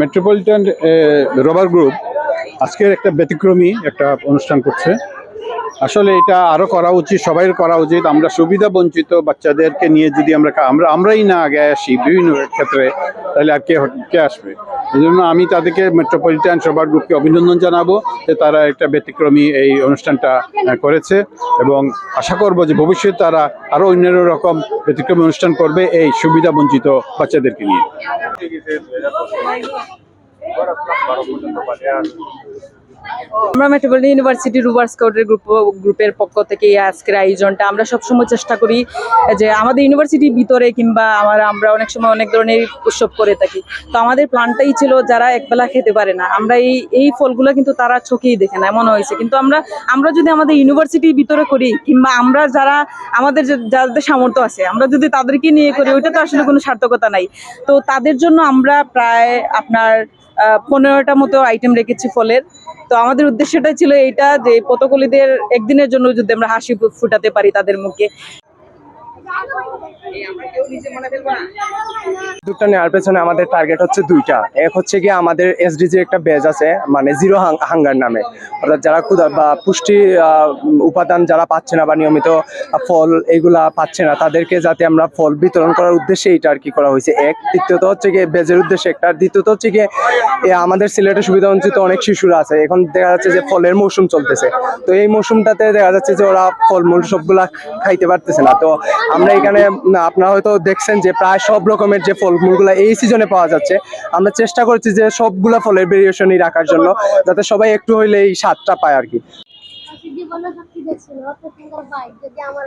Metropolitan rubber group আজকের একটা ব্যতিক্রমী একটা অনুষ্ঠান করছে। আসলে এটা আরও করা উচিত সবাই করা উচিত। আমরা সুবিধা বঞ্চিত বাচ্চাদেরকে নিয়ে যদি আমরা আমরা আমরাই না আগে আসি বিভিন্ন ক্ষেত্রে, তাহলে আর কে কে আসবে? এই জন্য আমি তাদেরকে মেট্রোপলিটন সবার গ্রুপকে অভিনন্দন জানাব যে তারা একটা ব্যতিক্রমী এই অনুষ্ঠানটা করেছে এবং আশা করব যে ভবিষ্যতে তারা আরও অন্যান্য রকম ব্যতিক্রমী অনুষ্ঠান করবে এই সুবিধা বঞ্চিত বাচ্চাদেরকে নিয়ে। আমরা মেট্রোপলিটন ইউনিভার্সিটি রুবার স্কাউটের গ্রুপ গ্রুপের পক্ষ থেকে আজকের আয়োজনটা আমরা সবসময় চেষ্টা করি যে আমাদের ইউনিভার্সিটির ভিতরে কিংবা আমার, আমরা অনেক সময় অনেক ধরনের উৎসব করে থাকি। তো আমাদের প্ল্যানটাই ছিল যারা একবেলা খেতে পারে না। আমরা এই এই ফলগুলো কিন্তু তারা চোখেই দেখে না এমন হয়েছে। কিন্তু আমরা আমরা যদি আমাদের ইউনিভার্সিটির ভিতরে করি, কিংবা আমরা যারা, আমাদের যাদের সামর্থ্য আছে, আমরা যদি তাদেরকে নিয়ে করি, ওইটা তো আসলে কোনো সার্থকতা নাই। তো তাদের জন্য আমরা প্রায় আপনার পনেরোটা মতো আইটেম রেখেছি ফলের। তো আমাদের উদ্দেশ্যটা ছিল এইটা যে পতকলিদের একদিনের জন্য যদি আমরা হাসি ফুটাতে পারি তাদের মুখে। উদ্যোগটা নেওয়ার পেছনে আমাদের টার্গেট হচ্ছে দুইটা। এক হচ্ছে কি আমাদের এসডিজি একটা বেজ আছে মানে জিরো হাঙ্গার নামে। অর্থাৎ যারা ক্ষুধা বা পুষ্টি উপাদান যারা পাচ্ছে না বা নিয়মিত ফল এগুলা পাচ্ছে না, তাদেরকে যাতে আমরা ফল বিতরণ করার উদ্দেশ্যে এটা আর কি করা হয়েছে। এক, দ্বিতীয়ত হচ্ছে কি বেজের উদ্দেশ্যে একটা। দ্বিতীয়ত হচ্ছে কি আমাদের সিলেটে সুবিধা বঞ্চিত অনেক শিশুরা আছে। এখন দেখা যাচ্ছে যে ফলের মৌসুম চলতেছে। তো এই মৌসুমটাতে দেখা যাচ্ছে যে ওরা ফলমূল সবগুলা খাইতে পারতেছে না। তো আমরা এখানে আপনারা হয়তো দেখছেন যে প্রায় সব রকমের যে ফলমূলগুলো এই সিজনে পাওয়া যাচ্ছে। আমরা চেষ্টা করছি যে সবগুলা ফলের ভেরিয়েশনই রাখার জন্য, যাতে সবাই একটু হইলে এই স্বাদটা পায় আর কি। দেখছিল? অত সুন্দর বাইক যদি আমার